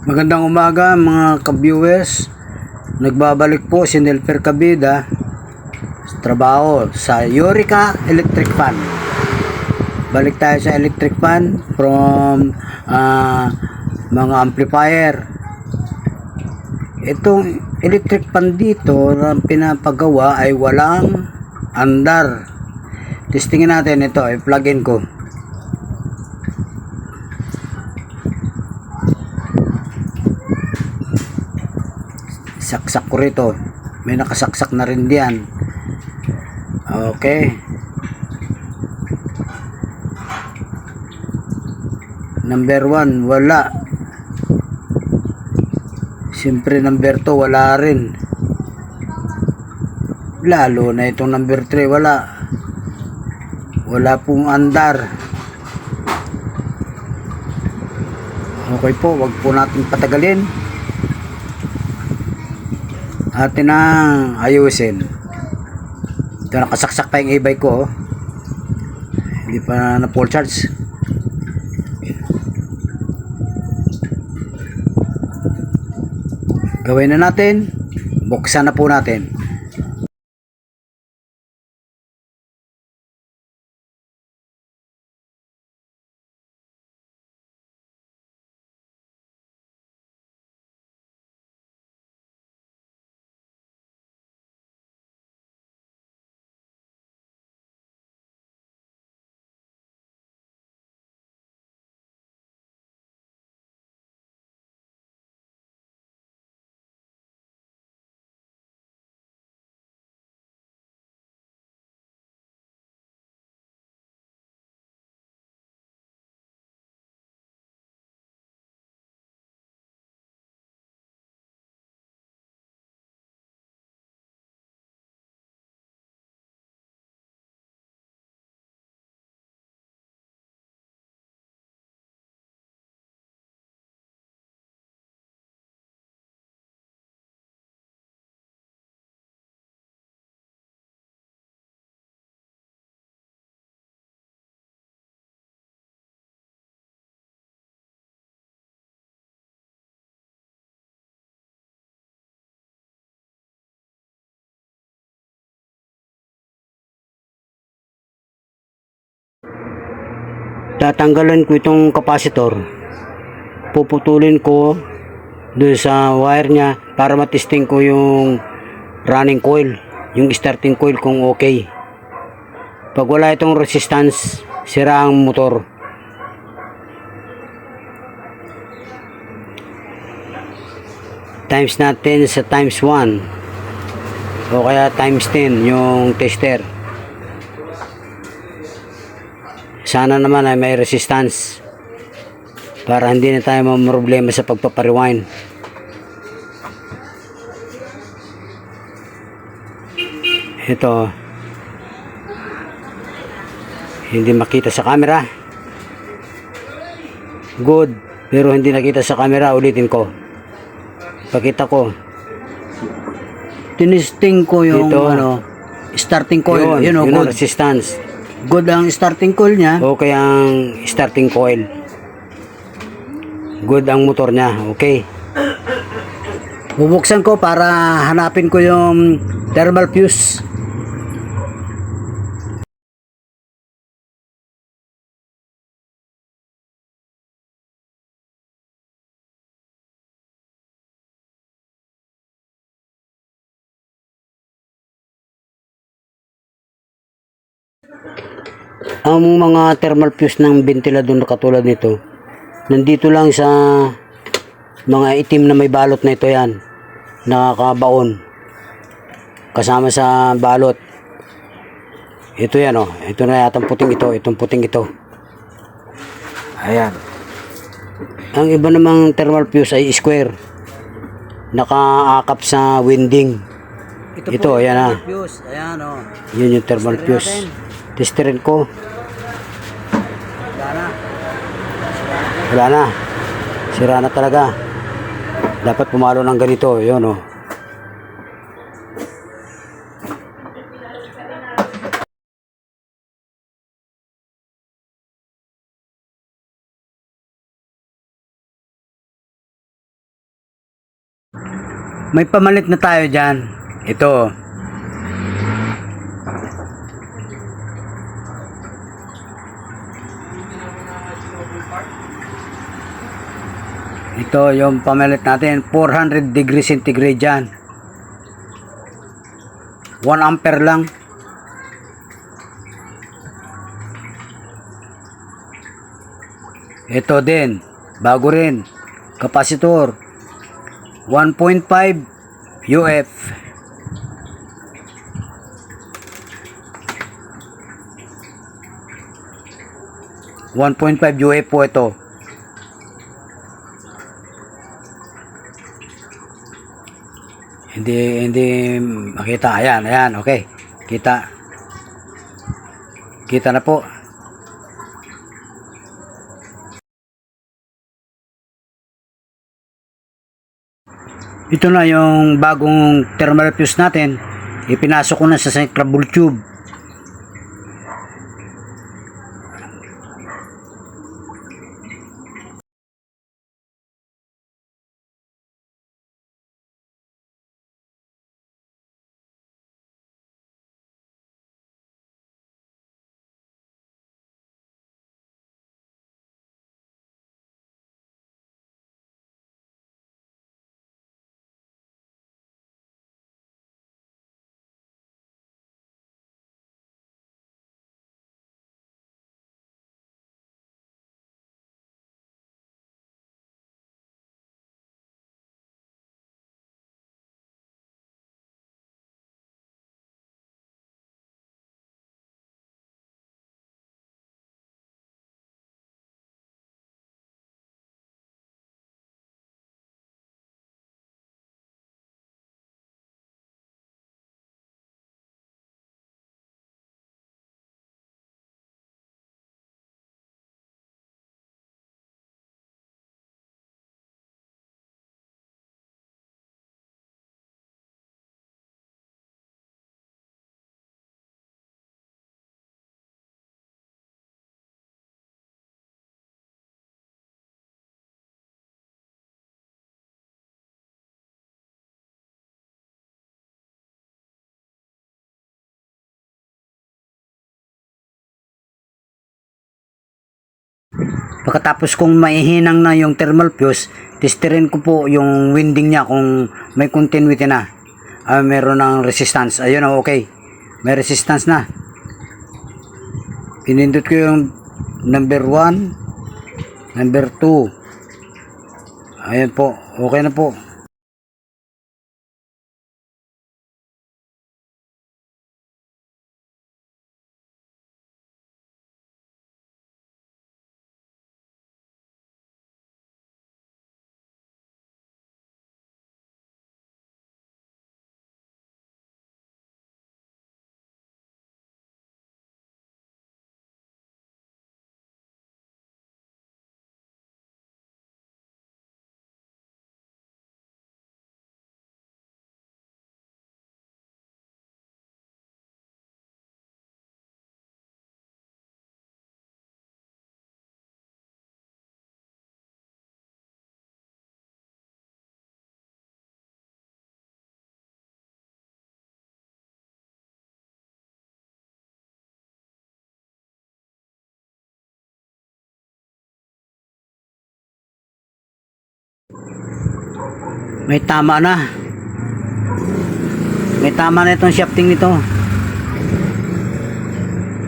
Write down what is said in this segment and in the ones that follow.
Magandang umaga mga ka-viewers. Nagbabalik po si Nelfer Cabida sa trabaho sa Eureka Electric Fan. Balik tayo sa electric fan from ah, mga amplifier. Itong electric fan dito na pinapagawa ay walang andar. Testingin natin ito, i-plug in ko. Saksak ko rito. May nakasaksak na rin diyan. Okay. Number 1 wala. Siyempre number 2 wala rin. Lalo na itong number 3 wala. Wala pong andar. Okay po wag po natin patagalin atin na ayusin. Ito nakasaksak pa yung e-bike ko oh. hindi pa na full charge. Gawin na natin. Buksan na po natin tatanggalan ko itong capacitor. Puputulin ko doon sa wire niya para matesting ko yung running coil yung starting coil kung okay. Pag wala itong resistance sira ang motor. Times natin sa times 1 o kaya times 10 yung tester sana naman ay may resistance para hindi na tayo problema sa pagpapariwind. Ito hindi makita sa camera. Good pero hindi nakita sa camera ulitin ko. Pakita ko. Tinisting ko yung Dito. ano starting coil yun, yun, know, yun ang good. resistance good ang starting coil niya. Okay ang starting coil. Good ang motor niya. Okay. Bubuksan ko para hanapin ko yung thermal fuse ang mga thermal fuse ng ventilador na katulad nito nandito lang sa mga itim na may balot na ito yan nakakabaon kasama sa balot. Ito yan oh. Ito na yata puting ito itong puting ito. Ayan. Ang iba namang thermal fuse ay square nakaakap sa winding. Ito, ayan ah. fuse. Ayan o yun yung thermal fuse. testerin ko wala na wala na sira na talaga dapat pumalo ng ganito yun oh May pamalit na tayo dyan. Ito. Ito yung pamalit natin. 400 degree centigrade dyan. 1 ampere lang. Ito din. Bago rin. Kapasitor. 1.5 UF. One point five UF po ito. Hindi hindi makita. Ayan, ayan, okay. Kita. Kita na po. Ito na yung bagong thermal fuse natin. Ipinasok ko na sa cyclable tube. Pagkatapos kong maihinang na yung thermal fuse, testerin ko po yung winding niya kung may continuity na. Ah, meron ng resistance. Ayun na, okay. May resistance na. Pinindot ko yung number 1, number 2. Ayun po, okay na po. May tama na. May tama na itong shafting nito.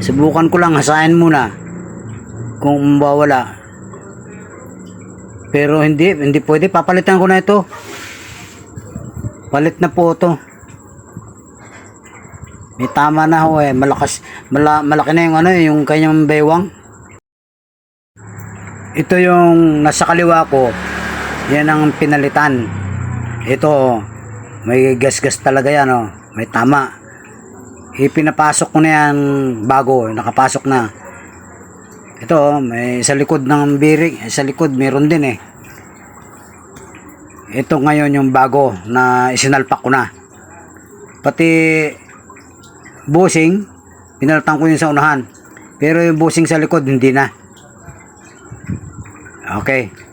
Subukan ko lang, hasain muna. Kung mawawala. Pero hindi, hindi pwede. Papalitan ko na ito. Palit na po ito. May tama na ho eh. Malakas, mala, malaki na yung ano eh, yung kanyang baywang. Ito yung nasa kaliwa ko. Yan ang pinalitan. Ito, may gas-gas talaga yan, oh. May tama. Ipinapasok ko na yan bago, nakapasok na. Ito, oh, may sa likod ng bearing, eh, sa likod meron din eh. Ito ngayon yung bago na isinalpak ko na. Pati busing, pinalitan ko yun sa unahan. Pero yung busing sa likod, hindi na. Okay.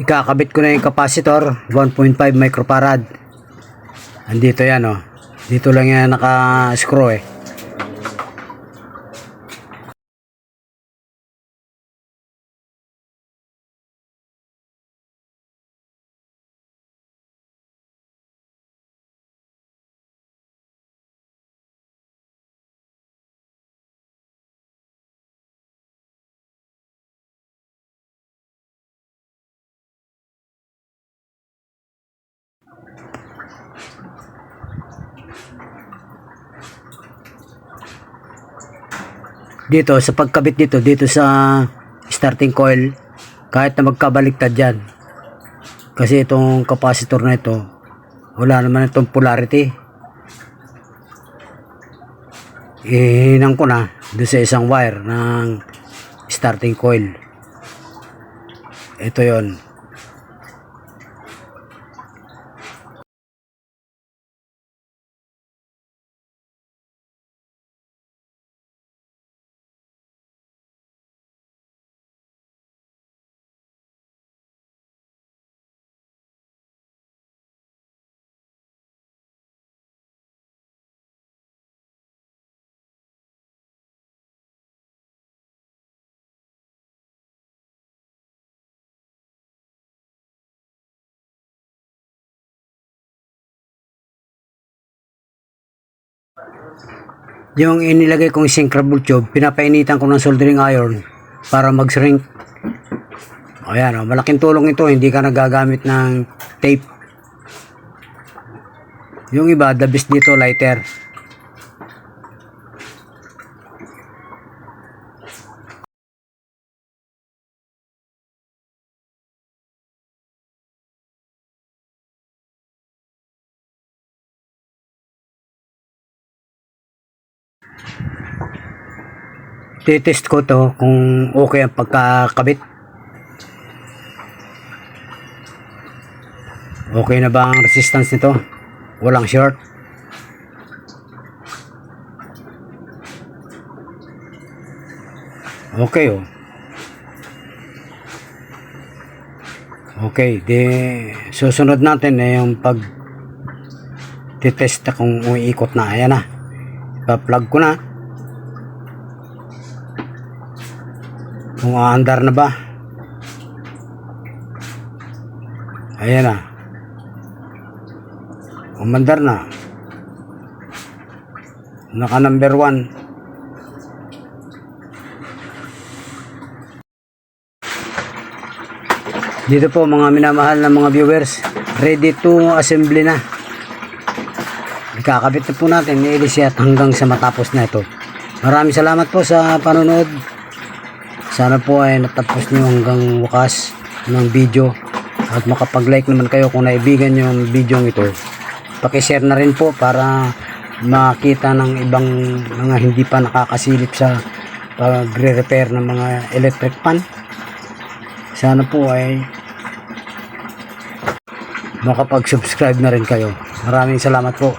Ikakabit ko na yung capacitor 1.5 microfarad. Andito yan oh. Dito lang yan naka screw eh dito sa pagkabit dito dito sa starting coil kahit na magkabaliktad yan kasi itong capacitor na ito wala naman itong polarity. Ihinang ko na doon sa isang wire ng starting coil. Ito yon yung inilagay kong syncrable tube pinapainitan ko ng soldering iron para mag-shrink. Ayan oh, malaking tulong ito. Hindi ka nagagamit ng tape. Yung iba the best dito lighter titest ko to kung okay ang pagkakabit. Okay na ba ang resistance nito? Walang short. Okay oh. Okay di susunod natin eh yung pag titest kung umiikot na. Ayan na. Pa-plug ko na kung aandar na ba? Ayan na. Umandar na. Naka number 1 dito po mga minamahal na mga viewers. Ready to assembly na. Ikakabit na po natin Elisiat hanggang sa matapos na ito. Maraming salamat po sa panonood sana po ay natapos nyo hanggang wakas ng video at makapag-like naman kayo kung naibigan nyo yung video ito. Pakishare na rin po para makita ng ibang mga hindi pa nakakasilip sa pagre-repair ng mga electric pan. Sana po ay makapag-subscribe na rin kayo. Maraming salamat po.